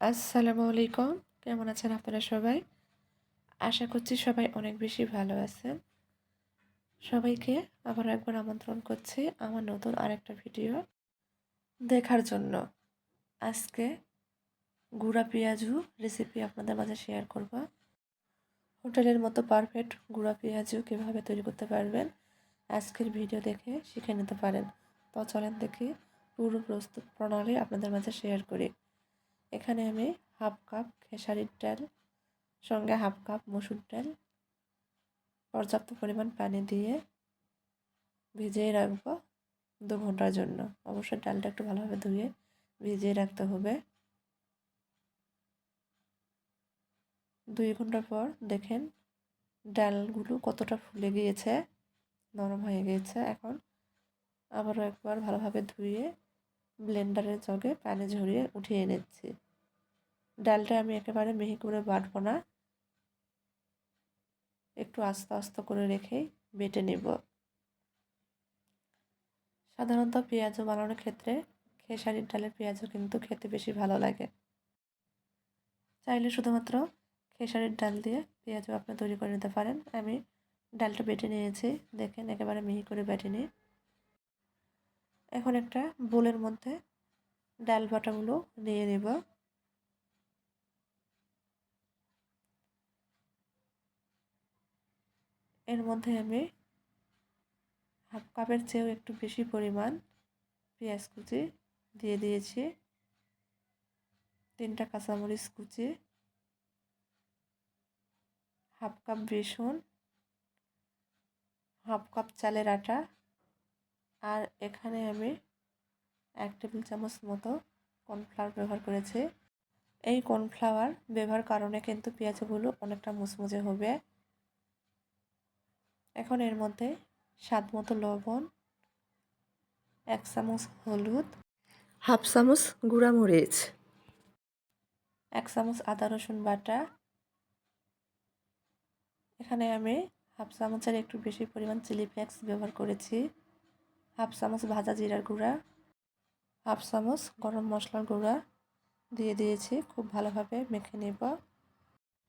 আসসালামু আলাইকুম। কেমন আছেন আপনারা সবাই? আশা করছি সবাই অনেক বেশি ভালো আছেন। সবাইকে আবার একবার আমন্ত্রণ করছি আমার নতুন আরেকটা ভিডিও দেখার জন্য। আজকে গুঁড়া পেঁয়াজু রেসিপি আপনাদের মাঝে শেয়ার করব। হোটেলের মতো পারফেক্ট গুঁড়া পেঁয়াজু কীভাবে তৈরি করতে পারবেন আজকের ভিডিও দেখে শিখে নিতে পারেন। তো চলেন দেখি পুরো প্রস্তুত প্রণালী আপনাদের মাঝে শেয়ার করি। এখানে আমি হাফ কাপ খেসারির ডাল সঙ্গে হাফ কাপ মসুর ডাল পর্যাপ্ত পরিমাণ পানি দিয়ে ভিজিয়ে রাখব দু ঘণ্টার জন্য। অবশ্যই ডালটা একটু ভালোভাবে ধুয়ে ভিজিয়ে রাখতে হবে। দুই ঘণ্টা পর দেখেন ডালগুলো কতটা ফুলে গিয়েছে, নরম হয়ে গিয়েছে। এখন আবারও একবার ভালোভাবে ধুয়ে ব্লেন্ডারের জগে পানি ঝরিয়ে উঠিয়ে নিচ্ছি। ডালটা আমি একেবারে মিহি করে বাটবো না। একটু আস্তে আস্তে করে রেখেই বেটে নেব। সাধারণত পেঁয়াজও বানানোর ক্ষেত্রে খেসারির ডালের পেঁয়াজও কিন্তু খেতে বেশি ভালো লাগে। চাইলে শুধুমাত্র খেসারির ডাল দিয়ে পেঁয়াজও আপনি তৈরি করে নিতে পারেন। আমি ডালটা বেটে নিয়েছি। দেখেন একেবারে মিহি করে বেটে নিই এখন একটা বোলের মধ্যে ডাল বাটাগুলো নিয়ে নেব এর মধ্যে আমি হাফ কাপের চেয়েও একটু বেশি পরিমাণ পেঁয়াজ কুচি দিয়ে দিয়েছি, তিনটা কাঁচামরিচ কুচি, হাফ কাপ বেসন, হাফ কাপ চালের আটা আর এখানে আমি এক টেবিল চামচ মতো কর্নফ্লাওয়ার ব্যবহার করেছি। এই কর্নফ্লাওয়ার ব্যবহার কারণে কিন্তু পেঁয়াজগুলো অনেকটা মুচমুচে হবে। এখন এর মধ্যে স্বাদ মতো লবণ এক চামচ হলুদ হাফ চামচ গুঁড়া মরিচ এক চামচ আদা রসুন বাটা। এখানে আমি হাফ চামচের একটু বেশি পরিমাণ চিলি ফ্লেক্স ব্যবহার করেছি। হাফ চামচ ভাজা জিরার গুঁড়া, হাফ চামচ গরম মশলার গুঁড়া দিয়ে দিয়েছি, খুব ভালোভাবে মেখে নেব।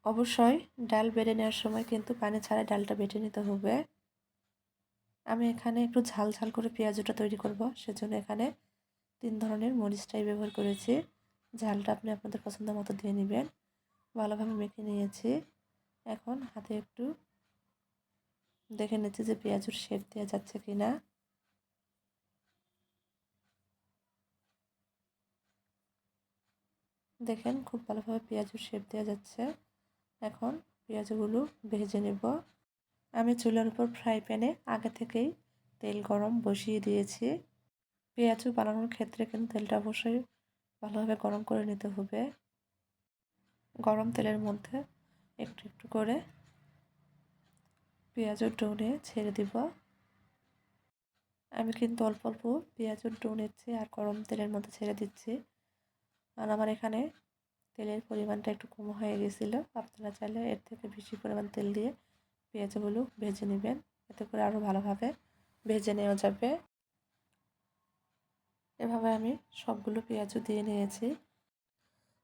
অবশ্যই ডাল বেড়ে নেওয়ার সময় কিন্তু পানি ছাড়া ডালটা বেটে নিতে হবে। আমি এখানে একটু ঝাল ঝাল করে পেঁয়াজটা তৈরি করব, সেজন্য এখানে তিন ধরনের মরিচটাই ব্যবহার করেছি। ঝালটা আপনি আপনাদের পছন্দ মতো দিয়ে নেবেন। ভালোভাবে মেখে নিয়েছি। এখন হাতে একটু দেখে নিচ্ছি যে পেঁয়াজুর শেপ দেওয়া যাচ্ছে কি না দেখেন খুব ভালোভাবে পেঁয়াজুর শেপ দেওয়া যাচ্ছে। এখন পেঁয়াজগুলো ভেজে নেব। আমি চুলার উপর ফ্রাই প্যানে আগে থেকেই তেল গরম বসিয়ে দিয়েছি। পেঁয়াজু বানানোর ক্ষেত্রে কিন্তু তেলটা অবশ্যই ভালোভাবে গরম করে নিতে হবে। গরম তেলের মধ্যে একটু একটু করে পেঁয়াজের ডোনে ছেড়ে দিব। আমি কিন্তু অল্প অল্প পেঁয়াজের ডো নিচ্ছি আর গরম তেলের মধ্যে ছেড়ে দিচ্ছি। আর আমার এখানে তেলের পরিমাণটা একটু কম হয়ে গেছিল। আপনারা চাইলে এর থেকে বেশি পরিমাণ তেল দিয়ে পেঁয়াজগুলো ভেজে নেবেন। এতে করে আরও ভালোভাবে ভেজে নেওয়া যাবে। এভাবে আমি সবগুলো পেঁয়াজও দিয়ে নিয়েছি।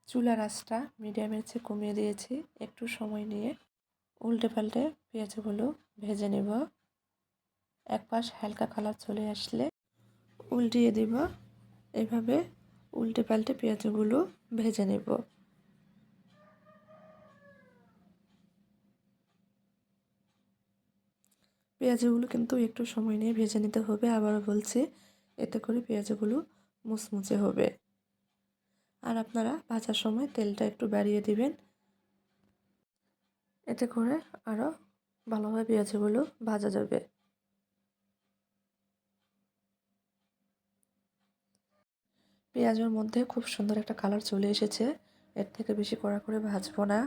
চুলা আঁচটা মিডিয়ামের চেয়ে কমিয়ে দিয়েছি। একটু সময় নিয়ে উল্টে পাল্টে পেঁয়াজগুলো ভেজে নেব। এক পাশ হালকা কালার চলে আসলে উল্টিয়ে দিব। এভাবে উল্টে পাল্টে পেঁয়াজগুলো ভেজে নেব। পেঁয়াজগুলো কিন্তু একটু সময় নিয়ে ভেজে নিতে হবে। আবারও বলছি, এতে করে পেঁয়াজগুলো মুচমুচে হবে। আর আপনারা ভাজার সময় তেলটা একটু বাড়িয়ে দিবেন। এতে করে আরও ভালোভাবে পেঁয়াজগুলো ভাজা যাবে। পেঁয়াজের মধ্যে খুব সুন্দর একটা কালার চলে এসেছে। এর থেকে বেশি কড়া করে ভাজবো না।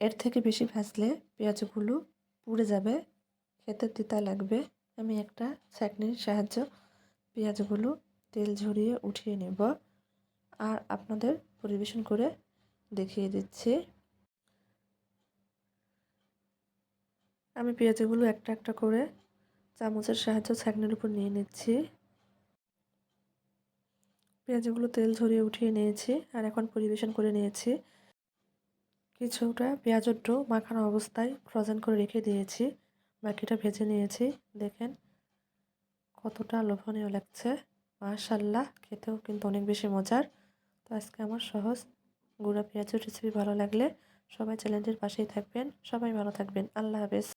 এর থেকে বেশি ভাজলে পেঁয়াজগুলো পুড়ে যাবে, খেতে তিতা লাগবে। আমি একটা চাটনির সাহায্য পেঁয়াজগুলো তেল ঝরিয়ে উঠিয়ে নেব। আর আপনাদের পরিবেশন করে দেখিয়ে দিচ্ছি। আমি পেঁয়াজগুলো একটা একটা করে চামচের সাহায্য ছাঁকনির উপর নিয়ে নিচ্ছি। পেঁয়াজগুলো তেল ঝরিয়ে উঠিয়ে নিয়েছি আর এখন পরিবেশন করে নিয়েছি। কিছুটা পেঁয়াজের ডো মাখানো অবস্থায় ফ্রোজেন করে রেখে দিয়েছি। বাকিটা ভেজে নিয়েছি। দেখেন কতটা লোভনীয় লাগছে। মাশাল্লাহ খেতেও কিন্তু অনেক বেশি মজার। তো আজকে আমার সহজ গুঁড়া পেঁয়াজের রেসিপি ভালো লাগলে সবাই চ্যানেলটির পাশেই থাকবেন। সবাই ভালো থাকবেন। আল্লাহ হাফেজ।